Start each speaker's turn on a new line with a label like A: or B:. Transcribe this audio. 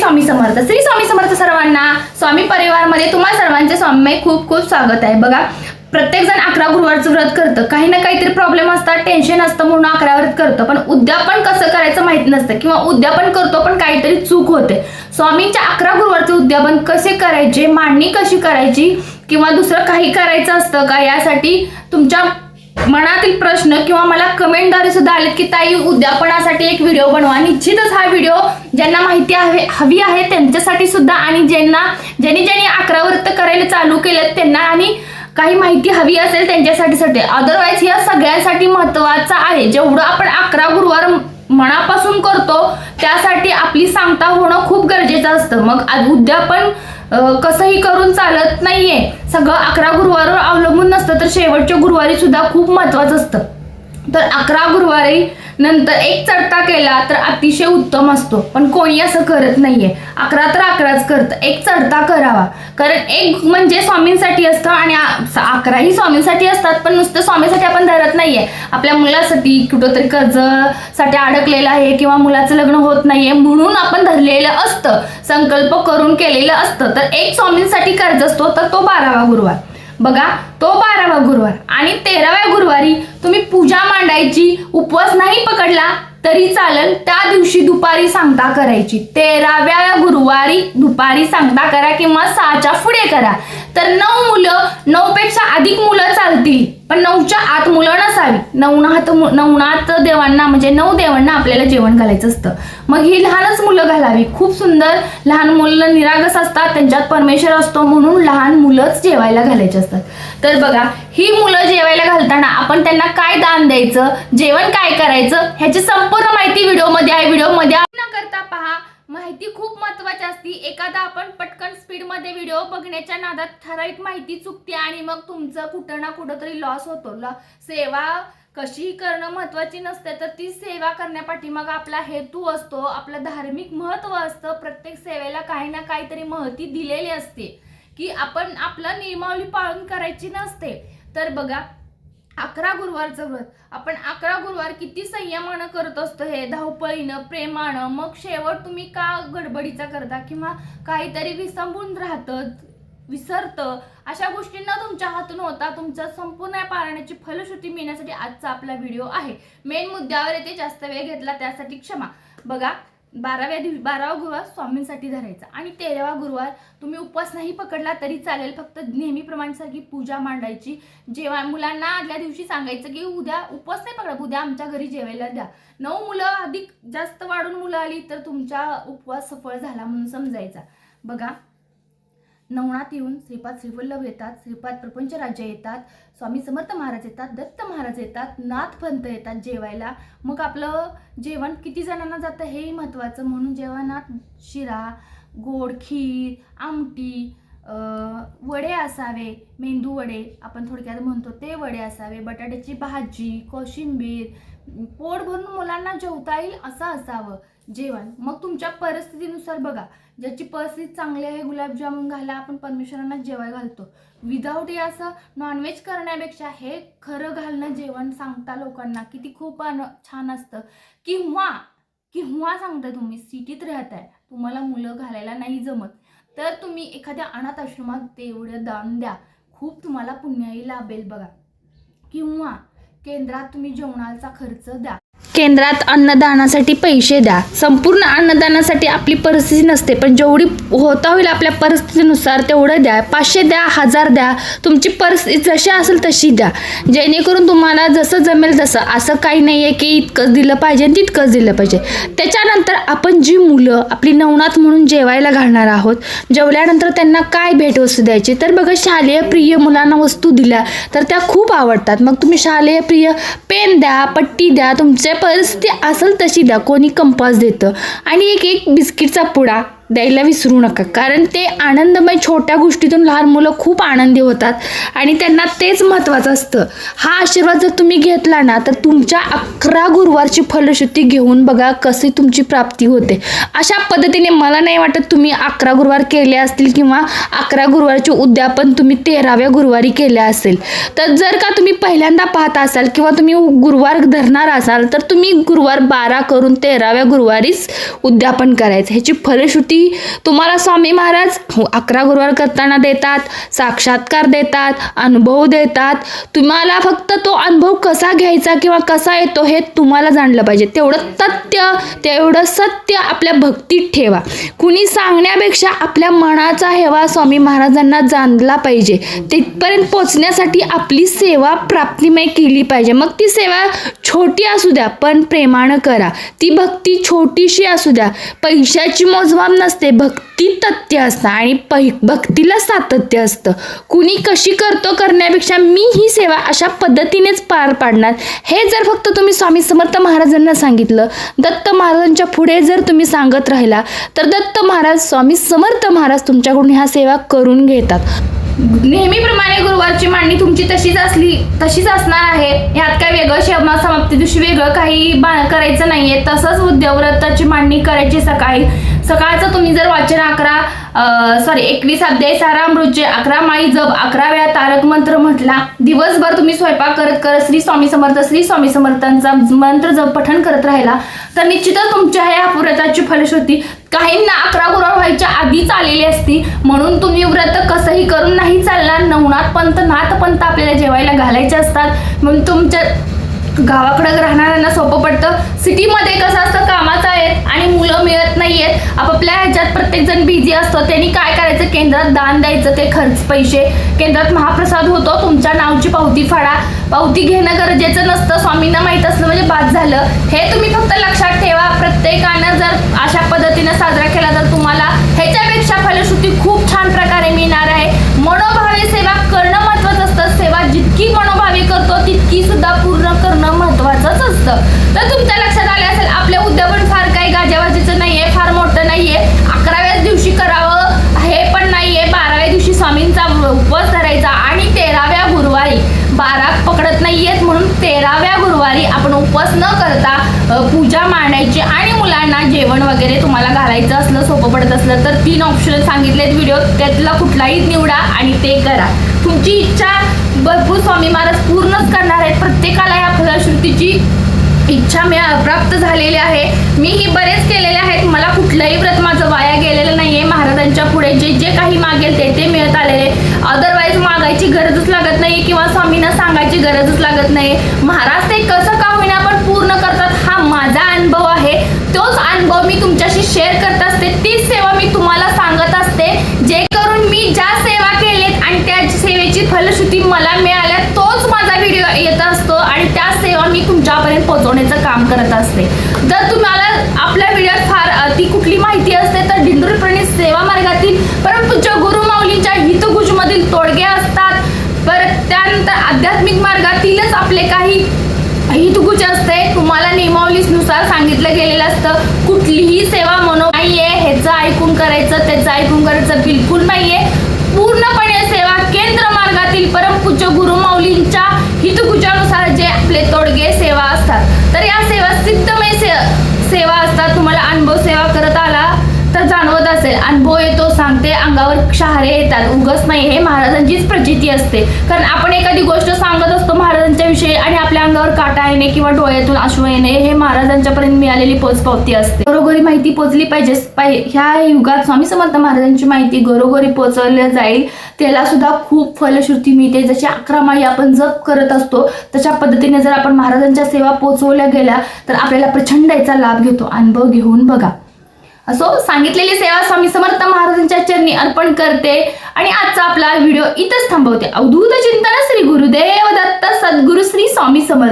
A: स्वामी समर्थ. श्री स्वामी समर्थ सर्वांना स्वामी परिवारमध्ये तुम्हा सर्वांचे स्वामी खूप खूप स्वागत आहे. बघा प्रत्येक जण अकरा गुरुवारचं व्रत करतं. काही ना काहीतरी प्रॉब्लेम असतात टेन्शन असतं म्हणून अकरा व्रत करतं. पण उद्यापन कसं करायचं माहीत नसतं किंवा उद्यापन करतो पण काहीतरी चूक होते. स्वामींच्या अकरा गुरुवारचे उद्यापन कसे करायचे मांडणी कशी करायची किंवा दुसरं काही करायचं असतं का यासाठी तुमच्या मनातील प्रश्न किंवा मला कमेंटद्वारे सुद्धा आलेत की ताई उद्यापनासाठी एक व्हिडिओ बनवा? निश्चितच हा व्हिडिओ ज्यांना माहिती हवे हवी आहे त्यांच्यासाठी सुद्धा आणि ज्यांना ज्यांनी ज्यांनी अकरा वृत्त करायला चालू केलं त्यांना आणि काही माहिती हवी असेल त्यांच्यासाठी अदरवाईज या सगळ्यांसाठी महत्वाचं आहे. जेवढं आपण अकरा गुरुवार मनापासून करतो त्यासाठी आपली सांगता होणं खूप गरजेचं असतं. मग उद्यापन कसंही करून चालत नाहीये. सगळं अकरा गुरुवारवर तर शेवटच्या गुरुवारी सुद्धा खूप महत्वाचं असतं. तर अकरा गुरुवारी नंतर एक चढता केला तर अतिशय उत्तम असतो. पण कोणी असं करत नाहीये. अकरा तर अकराच करतं. एक चढता करावा. कारण एक म्हणजे स्वामींसाठी असतं आणि अकराही स्वामींसाठी असतात पण नुसतं स्वामीसाठी आपण धरत नाहीये. आपल्या मुलासाठी कुठंतरी कर्जसाठी अडकलेलं आहे किंवा मुलाचं लग्न होत नाहीये म्हणून आपण धरलेलं असतं. संकल्प करून केलेलं असतं. तर एक स्वामींसाठी कर्ज असतो तर तो बारावा गुरुवार. बघा तो बारावा गुरुवार आणि तेराव्या गुरुवारी तुम्ही पूजा मांडायची उपवास नाही पकडला तरी चालेल त्या दिवशी दुपारी सांगता करायची. तेराव्या गुरुवारी दुपारी सांगता करा किंवा सहाच्या पुढे करा. तर नऊ मुलं नऊपेक्षा अधिक मुलं चालतील. पण नऊच्या आत मुलं नसावी. नवनात नवनात देवांना म्हणजे नऊ देवांना आपल्याला जेवण घालायचं असतं. मग ही लहानच मुलं घालावी. खूप सुंदर लहान मुलं निरागस असतात त्यांच्यात परमेश्वर असतो म्हणून लहान मुलंच जेवायला घालायचे असतात. तर बघा ही मुलं जेवायला घालताना आपण त्यांना काय दान द्यायचं जेवण काय करायचं ह्याची संपूर्ण माहिती व्हिडिओमध्ये आहे. व्हिडिओमध्ये न करता पहा माहिती खूप महत्वाची असती. एखादा आपण पटकन स्पीडमध्ये व्हिडिओ बघण्याच्या नादात ठराविक माहिती चुकते आणि मग तुमचं कुठं ना कुठं तरी लॉस होतो. ल सेवा कशी करणं महत्वाची नसते तर ती सेवा करण्यापाठीमाग आपला हेतू असतो आपलं धार्मिक महत्त्व असतं. प्रत्येक सेवेला काही ना काहीतरी महती दिलेली असते. की आपण आपलं नियमावली पाळून करायची नसते. तर बघा अकरा गुरुवारचं व्रत आपण अकरा गुरुवार किती संयमानं करत असतो हे? धावपळीनं प्रेमानं मग शेवट तुम्ही का गडबडीचा करता किंवा काहीतरी विसंबून राहतं विसरतं? अशा गोष्टींना तुमच्या हातून होता. तुमच्या संपूर्ण या पाळण्याची फलश्रुती मिळण्यासाठी आजचा आपला व्हिडिओ आहे. मेन मुद्द्यावर येते. जास्त वेळ घेतला त्यासाठी क्षमा. बघा बाराव्या दिवशी बारावा गुरुवार स्वामींसाठी धरायचा. आणि तेरावा गुरुवार तुम्ही उपवास नाही पकडला तरी चालेल. फक्त नेहमीप्रमाणेसारखी पूजा मांडायची. जेव्हा मुलांना आदल्या दिवशी सांगायचं की उद्या उपवास नाही पकडा उद्या आमच्या घरी जेवायला द्या. नऊ मुलं अधिक जास्त वाढून मुलं आली तर तुमचा उपवास सफळ झाला म्हणून समजायचा. बघा नवनाथ येऊन श्रीपाद श्रीवल्लभ येतात श्रीपाद प्रपंच राज्य येतात स्वामी समर्थ महाराज येतात दत्त महाराज येतात नाथपंत येतात जेवायला. मग आपलं जेवण किती जणांना जातं हेही महत्त्वाचं म्हणून जेवणात शिरा गोड खीर आमटी वडे असावे मेंदू वडे आपण थोडक्यात म्हणतो ते वडे असावे बटाट्याची भाजी कोशिंबीर पोट भरून मुलांना जेवता येईल असं असावं. जेवण. मग तुमच्या परिस्थितीनुसार बघा. ज्याची परिस्थिती चांगली आहे गुलाबजामुन घाला आपण परमेश्वरांना जेवाय घालतो. विदाऊट हे असं नॉनव्हेज करण्यापेक्षा हे खरं घालणं जेवण सांगता लोकांना की ती खूप अन- छान असतं. किंवा किंवा सांगताय तुम्ही सिटीत राहताय तुम्हाला मुलं घालायला नाही जमत. तर तुम्ही एखाद्या अनाथ आश्रमात तेवढं दान द्या. खूप तुम्हाला पुण्याही लाभेल बघा. किंवा केंद्रात तुम्ही जेवणाचा खर्च द्या.
B: केंद्रात अन्नदानासाठी पैसे द्या. संपूर्ण अन्नदानासाठी आपली परिस्थिती नसते पण जेवढी होता होईल आपल्या परिस्थितीनुसार तेवढं द्या. पाचशे द्या हजार द्या तुमची परिस्थिती जशी असेल तशी द्या. जेणेकरून तुम्हाला जसं जमेल तसं. असं काही नाही आहे की इतकंच दिलं पाहिजे आणि तितकंच दिलं पाहिजे. त्याच्यानंतर आपण जी मुलं आपली नवनाथ म्हणून जेवायला घालणार आहोत जेवल्यानंतर त्यांना काय भेटवस्तू द्यायची? तर बघा शालेय प्रिय मुलांना वस्तू दिल्या तर त्या खूप आवडतात. मग तुम्ही शालेय प्रिय पेन द्या पट्टी द्या तुमचे परिस्थिती असेल तशी द्या. कोणी कंपास देतं. आणि एक एक बिस्किटचा पुडा द्यायला विसरू नका. कारण ते आनंदमय छोट्या गोष्टीतून लहान मुलं खूप आनंदी होतात. आणि त्यांना तेच महत्त्वाचं असतं. हा आशीर्वाद जर तुम्ही घेतला ना तर तुमच्या अकरा गुरुवारची फलश्रुती घेऊन बघा कशी तुमची प्राप्ती होते. अशा पद्धतीने मला नाही वाटत तुम्ही अकरा गुरुवार केले असतील किंवा अकरा गुरुवारचे उद्यापन तुम्ही तेराव्या गुरुवारी केले असेल. तर जर का तुम्ही पहिल्यांदा पाहत असाल किंवा तुम्ही गुरुवार धरणार असाल तर तुम्ही गुरुवार बारा करून तेराव्या गुरुवारीच उद्यापन करायचं. ह्याची फलश्रुती की तुम्हाला स्वामी महाराज हो, अकरा गुरुवार करताना देतात साक्षात्कार देतात अनुभव देतात. तुम्हाला फक्त तो अनुभव कसा घ्यायचा किंवा कसा येतो हे तुम्हाला जाणलं पाहिजे. तेवढं तथ्य तेवढं सत्य आपल्या भक्तीत ठेवा. कुणी सांगण्यापेक्षा आपल्या मनाचा हेवा स्वामी महाराजांना जाणला पाहिजे. तिथपर्यंत पोचण्यासाठी आपली सेवा प्राप्तिमय केली पाहिजे. मग ती सेवा छोटी असू द्या पण प्रेमानं करा. ती भक्ती छोटीशी असू द्या. पैशाची मोजमाप असते भक्ती तथ्य असतं आणि पै भक्तीला सातत्य असतं. कुणी कशी करतो करण्यापेक्षा मी ही सेवा अशा पद्धतीनेच पार पाडणार. हे जर फक्त तुम्ही स्वामी समर्थ महाराजांना सांगितलं दत्त महाराजांच्या पुढे जर तुम्ही सांगत राहिला तर दत्त महाराज स्वामी समर्थ महाराज तुमच्याकडून ह्या सेवा करून घेतात.
A: नेहमीप्रमाणे गुरुवारची मांडणी तुमची तशीच असली तशीच असणार आहे. यात काय वेगळं क्षमा समाप्ती दिवशी वेगळं काही बा- करायचं नाहीये. तसंच उद्यवव्रताची मांडणी करायची सकाळी. सकाळचं तुम्ही जर वाचन अकरा सॉरी एकवीस अध्याय सारामृतचे अकरा माळी जप अकरा वेळा तारक मंत्र म्हटला दिवसभर तुम्ही स्वयंपाक करत करत श्री स्वामी समर्थ श्री स्वामी समर्थांचा मंत्र जप पठण करत राहिला तर निश्चितच तुमच्या ह्या व्रताची फलश्रुती काहींना अकरा गुरुवार व्हायच्या आधीच आलेली असती. म्हणून तुम्ही व्रत कसंही करून नाही चालणार नवनाथ पंत नाथ पंत आपल्याला जेवायला घालायचे असतात. म्हणून तुमच्या गावाकडं राहणाऱ्यांना सोपं पडतं. सिटीमध्ये कसं असतं कामाचं आहेत आणि मुलं मिळत नाहीयेत. आपापल्या ह्याच्यात प्रत्येक जण बिझी असतो. त्यांनी काय करायचं? केंद्रात दान द्यायचं ते खर्च पैसे. केंद्रात महाप्रसाद होतो. तुमच्या नावची पावती फाडा. पावती घेणं गरजेचं नसतं. स्वामींना माहीत असलं म्हणजे बाद झालं. हे तुम्ही फक्त लक्षात ठेवा. प्रत्येकानं जर अशा पद्धतीनं साजरा केला तर तुम्हाला ह्याच्यापेक्षा फलश्रुती खूप छान प्रकारे मिळणार आहे. मनोभावे सेवा करणं महत्वाचं असतं. सेवा जितकी मनोभावे करतो तितकी सुद्धा पूर्ण महत्वाचंच असतं. तर तुमच्या लक्षात आले असेल आपल्या उद्यापन फार काही गाजावाजीचं नाहीये फार मोठं नाहीये अकराव्याच दिवशी करावं हे पण नाहीये बाराव्या दिवशी स्वामींचा उपवास धरायचा आणि तेराव्या गुरुवारी बारा पकडत नाहीयेत म्हणून तेराव्या गुरुवारी आपण उपवास न करता पूजा मांडायची आणि मुलांना जेवण वगैरे तुम्हाला घालायचं असलं सोपं पडत असलं तर तीन ऑप्शन सांगितलेत व्हिडिओ त्यातला कुठलाही निवडा आणि ते करा. तुमची इच्छा भरपूर स्वामी महाराज पूर्णच करणार आहेत. प्रत्येकाला या फलश्रुतीची इच्छा मी प्राप्त झालेली आहे. मी ही बरेच केलेले आहेत. मला कुठलंही व्रत माझं वाया गेलेलं नाही त्यांच्या पुढे जे जे काही मागेल ते ते मिळत आलेले. अदरवाईज मागायची गरजच लागत नाही किंवा स्वामींना सांगायची गरजच लागत नाही महाराज ते कसं का होईना पण पूर्ण करतात हा माझा अनुभव आहे. तोच अनुभव मी तुमच्याशी शेअर करत असते. तीच सेवा मी तुम्हाला सांगत असते. जे करून मी ज्या सेवा केलेत आणि त्या सेवेची फलश्रुती मला मिळाल्या तोच माझा व्हिडिओ येत असतो आणि त्या सेवा मी तुमच्यापर्यंत पोहोचवण्याचं काम करत असते. जर तुम्हाला आपल्या व्हिडिओत फार ती कुठली माहिती असते तर दिंडोरी प्रणित सेवा मार्गातील परमपूज्य गुरु माऊलींच्या हितगुजमधील तोडगे असतात परत त्यानंतर आध्यात्मिक मार्गातीलच आपले काही हितगुच असते तुम्हाला नियमावलीनुसार सांगितलं गेलेलं असतं कुठलीही सेवा मनो नाहीये ह्याचं ऐकून करायचं त्याचं ऐकून करायचं बिलकुल नाहीये. पूर्णपणे सेवा केंद्र मार्गातील परमपूज्य गुरु माऊलींच्या हितगुजानुसार जे आपले तोडगे सेवा असतात. तर या सेवा सिद्धमय से सेवा असतात. तुम्हाला अनुभव सेवा करत आला तर जाणवत असेल अनुभव येतो सांगते अंगावर शहारे येतात. उगस नाही हे महाराजांचीच प्रचिती असते. कारण आपण एखादी गोष्ट सांगत असतो आणि आपल्या अंगावर काटा येणे किंवा डोळ्यातून अश्व येणे हे महाराजांच्यापर्यंत मिळालेली पोचपावती असते. घरोघरी माहिती पोचली पाहिजे ह्या युगात स्वामी समर्थ महाराजांची माहिती घरोघरी पोचवल्या जाईल त्याला सुद्धा खूप फलश्रुती मिळते. जशी अकरा माई आपण जप करत असतो तशा पद्धतीने जर आपण महाराजांच्या सेवा पोचवल्या गेल्या तर आपल्याला प्रचंड याचा लाभ घेतो. अनुभव घेऊन बघा. असो सांगितलेली सेवा स्वामी समर्थ महाराजांच्या चरणी अर्पण करते आणि आजचा आपला व्हिडिओ इथंच थांबवते. अवधूत चिंतन श्री गुरुदेव दत्त सद्गुरु श्री स्वामी समर्थ.